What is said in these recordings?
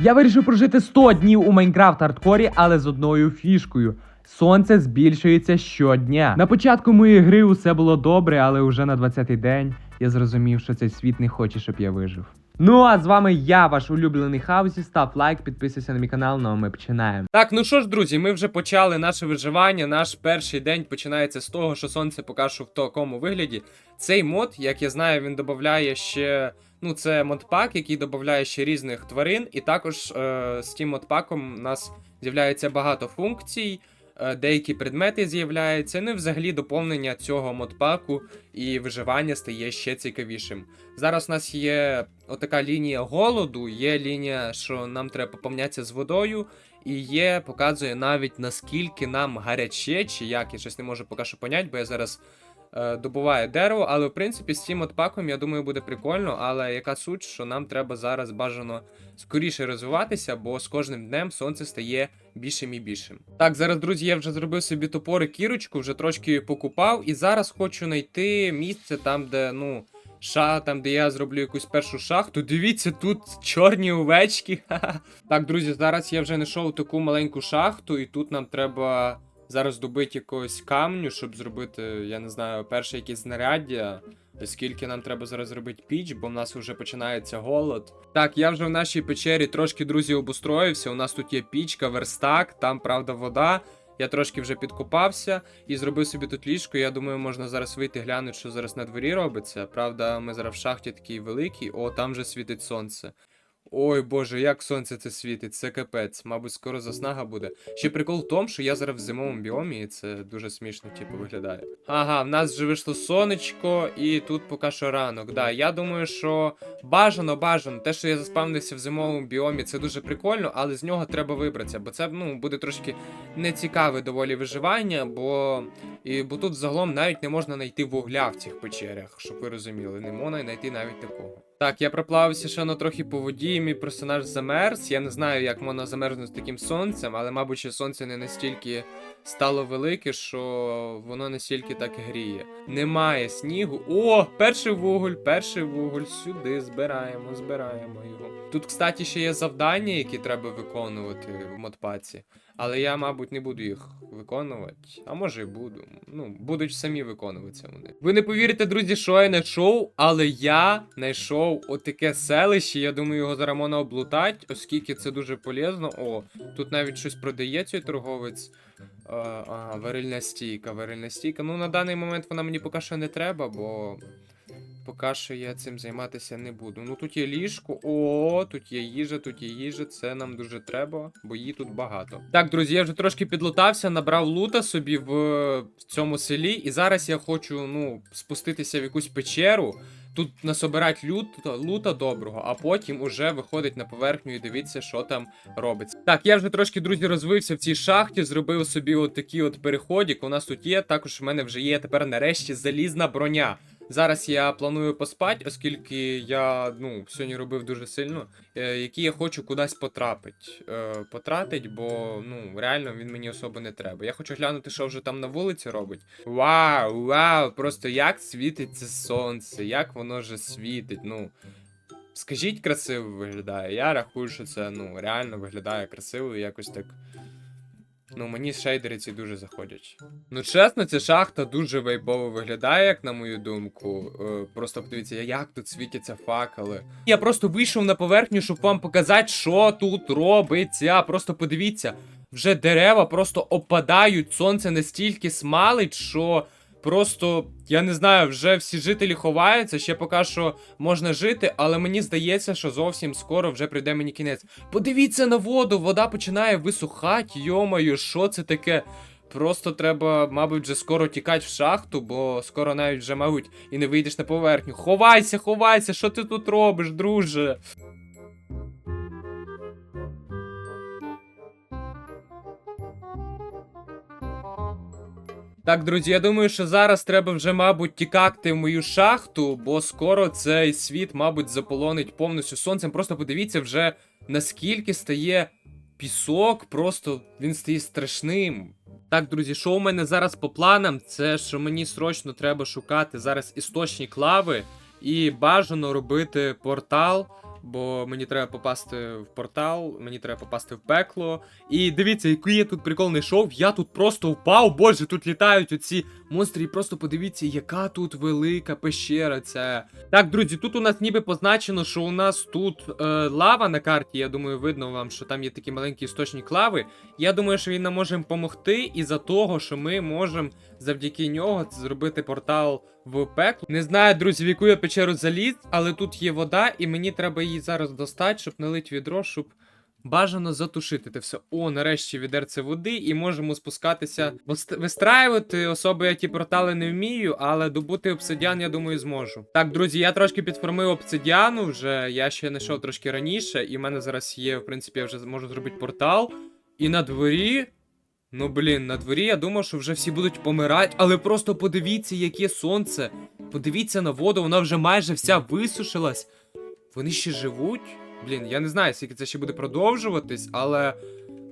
Я вирішив прожити 100 днів у Майнкрафт хардкорі, але з одною фішкою. Сонце збільшується щодня. На початку моєї гри усе було добре, але вже на 20-й день я зрозумів, що цей світ не хоче, щоб я вижив. Ну а з вами я, ваш улюблений хаусі. Став лайк, підписуйся на мій канал. Ну а ми починаємо. Так, ну що ж, друзі, ми вже почали наше виживання. Наш перший день починається з того, що сонце поки що в такому вигляді. Цей мод, як я знаю, він додає ще. Ну, це модпак, який додає ще різних тварин, і також е, з тим модпаком у нас з'являється багато функцій, деякі предмети з'являються. Ну і взагалі доповнення цього модпаку і виживання стає ще цікавішим. Зараз у нас є отака лінія голоду, є лінія, що нам треба поповнятися з водою. І є, показує навіть наскільки нам гаряче, чи як, я щось не можу поки що понять, бо я зараз е, добуваю дерево, але в принципі з цим отпаком, я думаю, буде прикольно, але яка суть, що нам треба зараз бажано скоріше розвиватися, бо з кожним днем сонце стає більшим і більшим. Так, зараз, друзі, я вже зробив собі топори кірочку, вже трошки покупав, і зараз хочу знайти місце там, де, ну. Ша, там, де я зроблю якусь першу шахту. Дивіться, тут чорні овечки. Так, друзі, зараз я вже знайшов таку маленьку шахту, і тут нам треба зараз добити якогось камню, щоб зробити, я не знаю, перше якесь знаряддя. Оскільки нам треба зараз зробити піч, бо в нас вже починається голод. Так, я вже в нашій печері трошки, друзі, обустроївся. У нас тут є пічка, верстак, там, правда, вода. Я трошки вже підкопався і зробив собі тут ліжко. Я думаю, можна зараз вийти глянути, що зараз на дворі робиться. Правда, ми зараз в шахті такій великій. О, там вже світить сонце. Ой боже, як сонце це світить, це капець. Мабуть, скоро заснага буде. Ще прикол в тому, що я зараз в зимовому біомі, і це дуже смішно, типу, виглядає. Ага, в нас вже вийшло сонечко, і тут поки що ранок. Да, я думаю, що бажано, бажано. Те, що я заспавнився в зимовому біомі, це дуже прикольно, але з нього треба вибратися, бо це ну, буде трошки нецікаве доволі виживання, бо. І, бо тут загалом навіть не можна знайти вугля в цих печерях, щоб ви розуміли, не можна знайти навіть такого. Так, я проплавився ще на трохи по воді, і мій персонаж замерз. Я не знаю, як можна замерзнути з таким сонцем, але, мабуть, ще сонце не настільки стало велике, що воно настільки так гріє. Немає снігу. О, перший вуголь, перший вуголь. Сюди збираємо, збираємо його. Тут, кстати, ще є завдання, які треба виконувати в модпаці. Але я, мабуть, не буду їх виконувати. А може і буду. Ну, будуть самі виконуватися вони. Ви не повірите, друзі, що я знайшов, але я знайшов отаке селище. Я думаю, його зараз можна облутати, оскільки це дуже полезно. О, тут навіть щось продає цей торговець. Ага, варильна стійка, варильна стійка. Ну, на даний момент вона мені поки що не треба, бо. Поки що я цим займатися не буду. Ну тут є ліжко, о, тут є їжа, тут є їжа, це нам дуже треба, бо її тут багато. Так, друзі, я вже трошки підлутався, набрав лута собі в, в цьому селі, і зараз я хочу, ну, спуститися в якусь печеру. Тут насобирати лута, лута доброго, а потім уже виходить на поверхню і дивитися, що там робиться. Так, я вже трошки, друзі, розвився в цій шахті, зробив собі от такий от переходик. У нас тут є. Також в мене вже є тепер нарешті залізна броня. Зараз я планую поспати, оскільки я ну, сьогодні робив дуже сильно, е, який я хочу кудись потрапити. Е, потратить, бо ну, реально він мені особо не треба. Я хочу глянути, що вже там на вулиці робить. Вау, вау! Просто як світиться сонце, як воно же світить. ну... Скажіть, красиво виглядає. Я рахую, що це ну, реально виглядає красиво і якось так. Ну, мені шейдери ці дуже заходять. Ну, чесно, ця шахта дуже вейбово виглядає, як на мою думку. Е, просто подивіться, як тут світяться факели. Я просто вийшов на поверхню, щоб вам показати, що тут робиться. Просто подивіться, вже дерева просто опадають, сонце настільки смалить, що. Просто, я не знаю, вже всі жителі ховаються, ще поки що можна жити, але мені здається, що зовсім скоро вже прийде мені кінець. Подивіться на воду, вода починає висухати, йомаю, що це таке? Просто треба, мабуть, вже скоро тікати в шахту, бо скоро навіть вже, мабуть, і не вийдеш на поверхню. Ховайся, ховайся, що ти тут робиш, друже? Так, друзі, я думаю, що зараз треба вже, мабуть, тікати в мою шахту, бо скоро цей світ, мабуть, заполонить повністю сонцем. Просто подивіться вже наскільки стає пісок, просто він стає страшним. Так, друзі, що у мене зараз по планам? Це що мені срочно треба шукати зараз істочник лави і бажано робити портал бо мені треба попасти в портал, мені треба попасти в пекло. І дивіться, який я тут прикол знайшов. Я тут просто впав. Боже, тут літають оці монстри. І просто подивіться, яка тут велика пещера. Ця. Так, друзі, тут у нас ніби позначено, що у нас тут е, лава на карті. Я думаю, видно вам, що там є такий маленький істочник лави. Я думаю, що він нам може допомогти із-за того, що ми можемо завдяки нього зробити портал в пекло. Не знаю, друзі, в яку я печеру заліз, але тут є вода, і мені треба її зараз достати, щоб налити відро, щоб бажано затушити те все. О, нарешті відерце води, і можемо спускатися. Вистраювати особи, я ті портали не вмію, але добути обсидіан, я думаю, зможу. Так, друзі, я трошки підформив обсидіану вже. Я ще знайшов трошки раніше, і в мене зараз є, в принципі, я вже можу зробити портал. І на дворі. Ну блін, на дворі я думав, що вже всі будуть помирати, але просто подивіться, яке сонце. Подивіться на воду, вона вже майже вся висушилась. Вони ще живуть. Блін, я не знаю, скільки це ще буде продовжуватись, але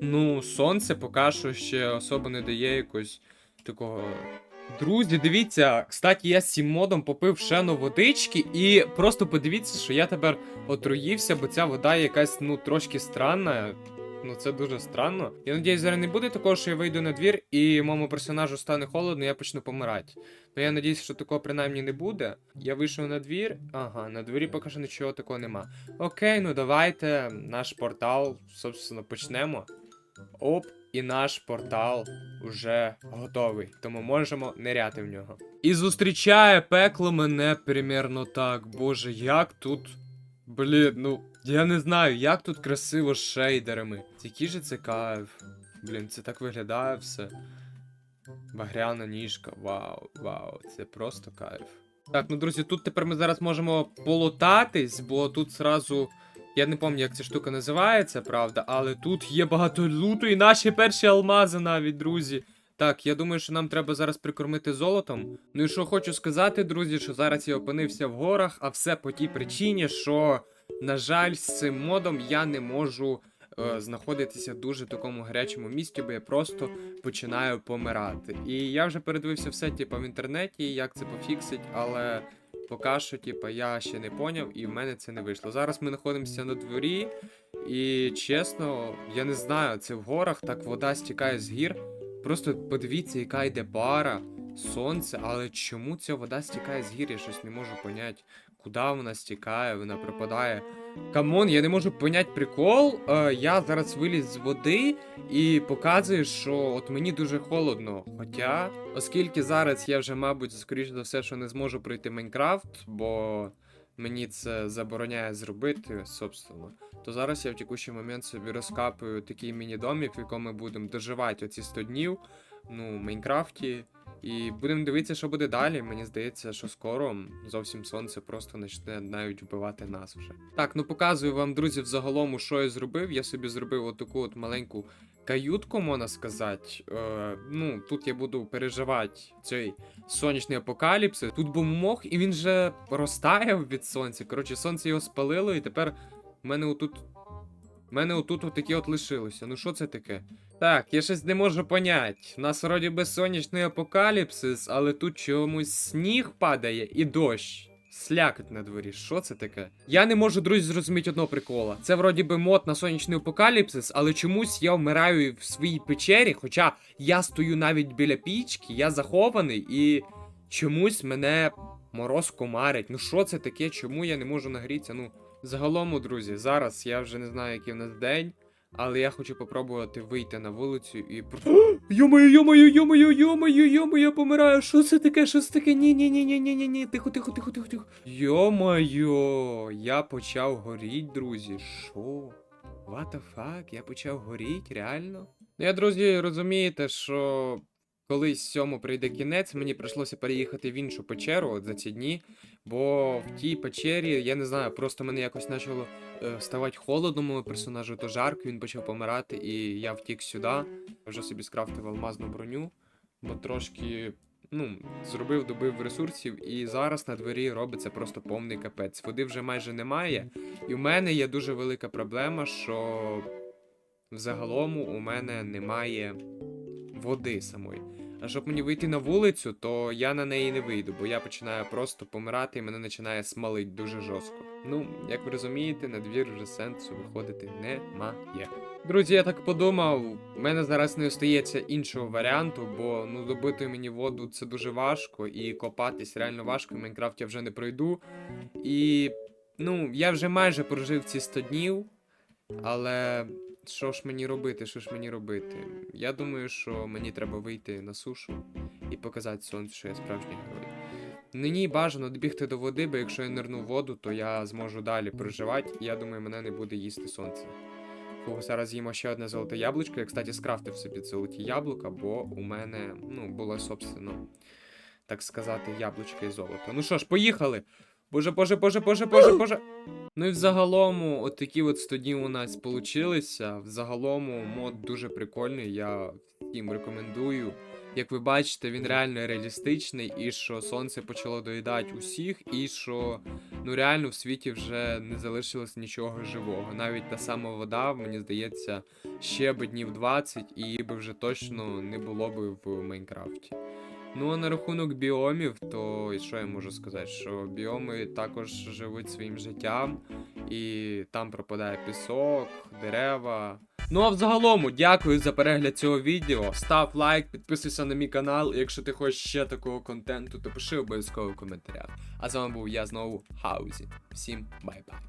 ну, сонце поки що ще особо не дає якось такого. Друзі, дивіться, кстати, я з цим модом попив шену водички, і просто подивіться, що я тепер отруївся, бо ця вода якась, ну, трошки странна. Ну, це дуже странно. Я надіюсь, зараз не буде такого, що я вийду на двір і моєму персонажу стане холодно, я почну помирати. Ну я надіюсь, що такого принаймні не буде. Я вийшов на двір. Ага, на дворі поки що нічого такого нема. Окей, ну давайте наш портал, собственно, почнемо. Оп, і наш портал уже готовий, тому можемо ниряти в нього. І зустрічає пекло мене примерно так. Боже, як тут. Блін, ну я не знаю, як тут красиво з шейдерами. Який же це кайф. Блін, це так виглядає все. Багряна ніжка, вау, вау, це просто кайф. Так, ну друзі, тут тепер ми зараз можемо полутатись, бо тут зразу. Я не пам'ятаю, як ця штука називається, правда, але тут є багато луту і наші перші алмази навіть, друзі. Так, я думаю, що нам треба зараз прикормити золотом. Ну і що хочу сказати, друзі, що зараз я опинився в горах, а все по тій причині, що, на жаль, з цим модом я не можу е, знаходитися в дуже такому гарячому місці, бо я просто починаю помирати. І я вже передивився все, типу, в інтернеті, як це пофіксить, але поки що, типу, я ще не поняв, і в мене це не вийшло. Зараз ми знаходимося на дворі, і чесно, я не знаю, це в горах, так вода стікає з гір. Просто подивіться, яка йде пара, сонце, але чому ця вода стікає з гір, я щось не можу поняти. Куди вона стікає, вона пропадає. Камон, я не можу поняти прикол. Е, я зараз виліз з води і показую, що от мені дуже холодно. Хоча, оскільки зараз я вже, мабуть, скоріш за все, що не зможу пройти Майнкрафт, бо мені це забороняє зробити, собственно, то зараз я в текущий момент собі розкапую такий міні-домік, в якому ми будемо доживати оці 100 днів, ну, в Майнкрафті. І будемо дивитися, що буде далі. Мені здається, що скоро зовсім сонце просто почне навіть вбивати нас вже. Так, ну показую вам, друзі, взагалом, що я зробив. Я собі зробив отаку от маленьку каютку, можна сказати. Е, ну, тут я буду переживати цей сонячний апокаліпсис. Тут був мох, і він вже розтаяв від сонця. Коротше, сонце його спалило, і тепер в мене отут. В мене отут отакі от лишилося. Ну що це таке? Так, я щось не можу понять. У нас вроді би сонячний апокаліпсис, але тут чомусь сніг падає і дощ. Слякоть на дворі, що це таке? Я не можу, друзі, зрозуміти одного прикола. Це вроді би мод на сонячний апокаліпсис, але чомусь я вмираю в своїй печері, хоча я стою навіть біля пічки, я захований, і чомусь мене мороз комарить. Ну що це таке? Чому я не можу нагрітися? Ну, загалом, друзі, зараз я вже не знаю, який в нас день. Але я хочу попробувати вийти на вулицю і про. Йомаю, йомаю, йомаю, йомаю, йомаю, я помираю. Що це таке? Що це таке? Ні, ні, ні, ні, ні, ні, ні. Тихо, тихо, тихо, тихо, тихо. Йомаю, я почав горіть, друзі. Що? What the fuck? Я почав горіть, реально? Ну, я, друзі, розумієте, що колись цьому прийде кінець, мені прийшлося переїхати в іншу печеру от за ці дні. Бо в тій печері, я не знаю, просто мене якось почало е, ставати холодно персонажу, то жарко, він почав помирати, і я втік сюди. Вже собі скрафтив алмазну броню, бо трошки, ну, зробив, добив ресурсів, і зараз на дворі робиться просто повний капець. Води вже майже немає. І в мене є дуже велика проблема, що взагалом у мене немає води самої. А щоб мені вийти на вулицю, то я на неї не вийду, бо я починаю просто помирати і мене починає смалить дуже жорстко. Ну, як ви розумієте, на двір вже сенсу виходити немає. Друзі, я так подумав, в мене зараз не остається іншого варіанту, бо ну добити мені воду це дуже важко, і копатись реально важко, в Майнкрафт я вже не пройду. І ну, я вже майже прожив ці 100 днів, але що ж мені робити, що ж мені робити? Я думаю, що мені треба вийти на сушу і показати сонцю, що я справжній герой. Мені бажано добігти до води, бо якщо я нирну в воду, то я зможу далі проживати, і я думаю, мене не буде їсти сонце. Фу, зараз їмо ще одне золоте яблучко. Я, кстати, скрафтив собі золоті яблука, бо у мене, ну, було, собственно, так сказати, яблучко і золото. Ну що ж, поїхали! Боже, боже, боже, боже, боже, боже. Ну і взагалому, от такі от 100 днів у нас получилися. Взагалому мод дуже прикольний, я всім рекомендую. Як ви бачите, він реально реалістичний, і що сонце почало доїдати усіх, і що ну реально в світі вже не залишилось нічого живого. Навіть та сама вода, мені здається, ще би днів 20, і її би вже точно не було би в Майнкрафті. Ну а на рахунок біомів, то і що я можу сказати? Що біоми також живуть своїм життям, і там пропадає пісок, дерева. Ну а взагалому, дякую за перегляд цього відео. Став лайк, підписуйся на мій канал. І якщо ти хочеш ще такого контенту, то пиши обов'язково в коментарях. А з вами був я знову Хаузі. Всім бай-бай.